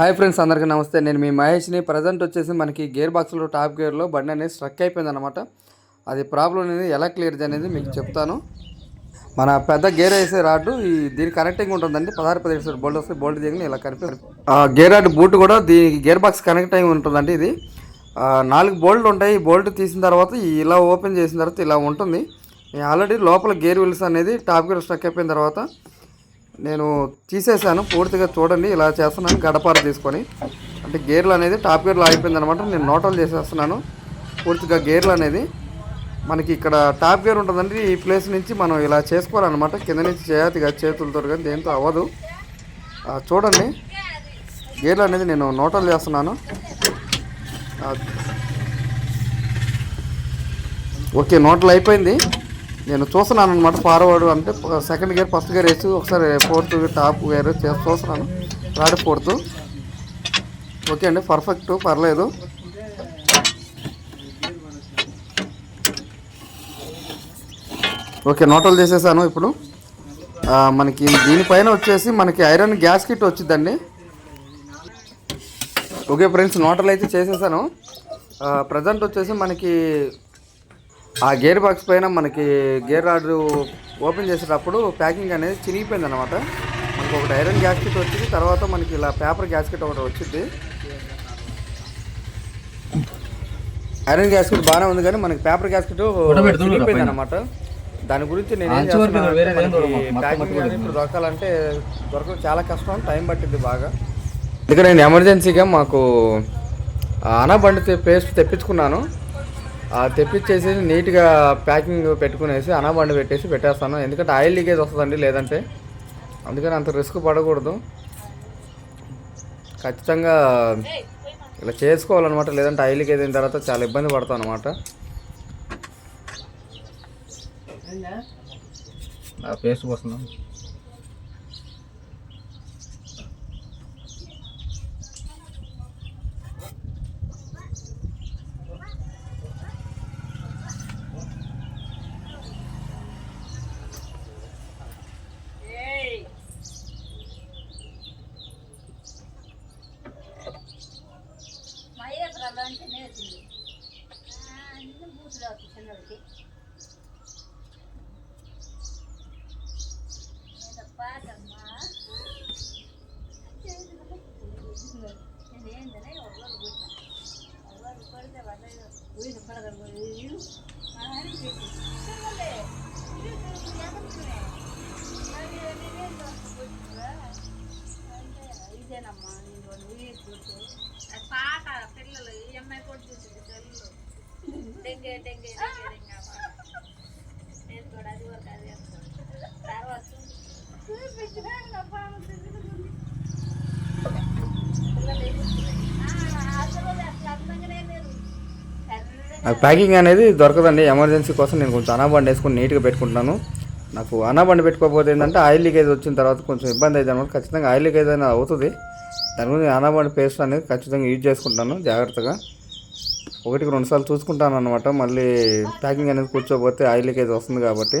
Hi friends అందరికీ నమస్తే. నేను మీ మహేష్ని. ప్రజెంట్ వచ్చేసి మనకి గేర్ బాక్స్లో టాప్ గేర్లో బండి అనేది స్ట్రక్ అయిపోయింది అనమాట అది ప్రాబ్లం అనేది ఎలా క్లియర్ అనేది మీకు చెప్తాను. మన పెద్ద గేర్ వేసే రాడ్ ఈ దీని కనెక్టింగ్ ఉంటుందండి. పదహారు పదిహేడు బోల్ట్ వస్తే బోల్ట్ దిగని ఇలా కనిపి గేర్ రాడ్ బూట్ కూడా దీనికి గేర్ బాక్స్ కనెక్ట్ అయి ఉంటుందండి ఇది. నాలుగు బోల్ట్ ఉంటాయి. ఈ బోల్ట్ తీసిన తర్వాత ఇలా ఓపెన్ చేసిన తర్వాత ఇలా ఉంటుంది. ఆల్రెడీ లోపల గేర్ విల్స్ అనేది టాప్ గేర్ స్ట్రక్ అయిపోయిన తర్వాత నేను తీసేసాను పూర్తిగా చూడండి ఇలా చేస్తున్నాను గడపార తీసుకొని. అంటే గేర్లు అనేది టాప్ గేర్లు అయిపోయింది అనమాట నేను నోటలు చేసేస్తున్నాను. పూర్తిగా గేర్లు అనేది మనకి ఇక్కడ టాప్ గేర్ ఉంటుందండి ఈ ప్లేస్ నుంచి మనం ఇలా చేసుకోవాలన్నమాట. కింద నుంచి చేయాలి కదా చేతులతో కానీ దేంతో అవ్వదు. చూడండి గేర్లు అనేది నేను నోటలు చేస్తున్నాను. ఓకే నోటలు అయిపోయింది. నేను చూస్తున్నాను అనమాట ఫార్వర్డ్ అంటే సెకండ్ గేర్ ఫస్ట్ గేర్ వేసి ఒకసారి ఫోర్త్ టాప్ గేర్ చేసి చూస్తున్నాను. Rod fourth. ఓకే అండి పర్ఫెక్ట్ పర్లేదు. ఓకే నోటలు చేసేసాను ఇప్పుడు. మనకి దీనిపైన వచ్చేసి మనకి ఐరన్ గ్యాస్ కిట్ వచ్చిందండి ఓకే ఫ్రెండ్స్ నోటలు అయితే చేసేసాను. ప్రజెంట్ వచ్చేసి మనకి ఆ గేర్ బాక్స్ పైన మనకి గేర్ రాడ్ ఓపెన్ చేసేటప్పుడు ప్యాకింగ్ అనేది చినిగిపోయింది అనమాట మనకి ఒకటి ఐరన్ గ్యాస్ కిట్ వచ్చింది తర్వాత మనకి ఇలా పేపర్ గ్యాస్ కిట్ ఒకటి వచ్చింది. ఐరన్ గ్యాస్ కిట్ బాగానే ఉంది కానీ మనకి పేపర్ గ్యాస్ కిట్ చినిగిపోయింది అనమాట దాని గురించి నేను ఏం చేస్తున్నా అంటే మనకి ప్యాకింగ్ కానీ ఇప్పుడు దొరకాలంటే దొరకడం చాలా కష్టం టైం పట్టింది బాగా. ఇక్కడ నేను ఎమర్జెన్సీగా మాకు ఆ అనా బండి తె- పేస్ట్ తెప్పించుకున్నాను. తెప్పించేసి నీట్గా ప్యాకింగ్ పెట్టుకునేసి అనబండి పెట్టేసి పెట్టేస్తాను. ఎందుకంటే ఆయిల్ లీకేజ్ వస్తుందండి లేదంటే. అందుకని అంత రిస్క్ పడకూడదు. ఖచ్చితంగా ఇలా చేసుకోవాలన్నమాట. లేదంటే ఆయిల్ లీకేజ్ అయిన తర్వాత చాలా ఇబ్బంది పడతాం అనమాట పేస్ట్ పోస్తున్నాం మహేశ్వరాలు అంటేనే వచ్చింది అన్ని బూతులు అవుతుంది చిన్నడికి. డెంగే డెంగే డెంగే నేను కూడా అది వరకు అది తర్వాత నాకు ప్యాకింగ్ అనేది దొరకదండి. ఎమర్జెన్సీ కోసం నేను కొంచెం అనాబండి వేసుకొని నీట్గా పెట్టుకుంటాను నాకు అనాబండి పెట్టుకోకపోతే ఏంటంటే ఆయిల్ లీకేజ్ వచ్చిన తర్వాత కొంచెం ఇబ్బంది అయితే అనమాట. ఖచ్చితంగా ఆయిల్ లీకేజ్ అనేది అవుతుంది. దాని గురించి అనాబండి పేస్ట్ అనేది ఖచ్చితంగా యూజ్ చేసుకుంటాను జాగ్రత్తగా. ఒకటికి రెండు సార్లు చూసుకుంటాను అనమాట మళ్ళీ ప్యాకింగ్ అనేది కూర్చోపోతే ఆయిల్ లీకేజ్ వస్తుంది కాబట్టి.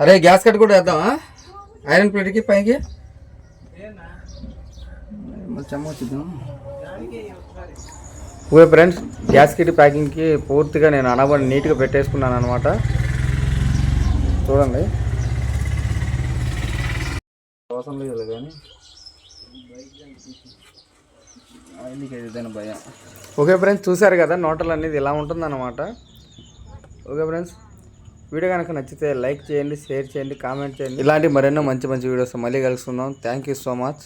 అరే గ్యాస్ కట్ కూడా వేద్దామా ఐరన్ ప్లేట్కి పైకి ఓకే ఫ్రెండ్స్ గ్యాస్ కిట్ ప్యాకింగ్కి పూర్తిగా నేను అనబడి నీట్గా పెట్టేసుకున్నాను అనమాట చూడండి అవసరం లేదు కానీ భయం. ఓకే ఫ్రెండ్స్ చూశారు కదా నోటలు అనేది ఇలా ఉంటుందన్నమాట. ఓకే ఫ్రెండ్స్ వీడియో కనుక నచ్చితే లైక్ చేయండి షేర్ చేయండి కామెంట్ చేయండి. ఇలాంటి మరెన్నో మంచి మంచి వీడియోస్ మళ్ళీ కలుసుకుందాం. Thank you so much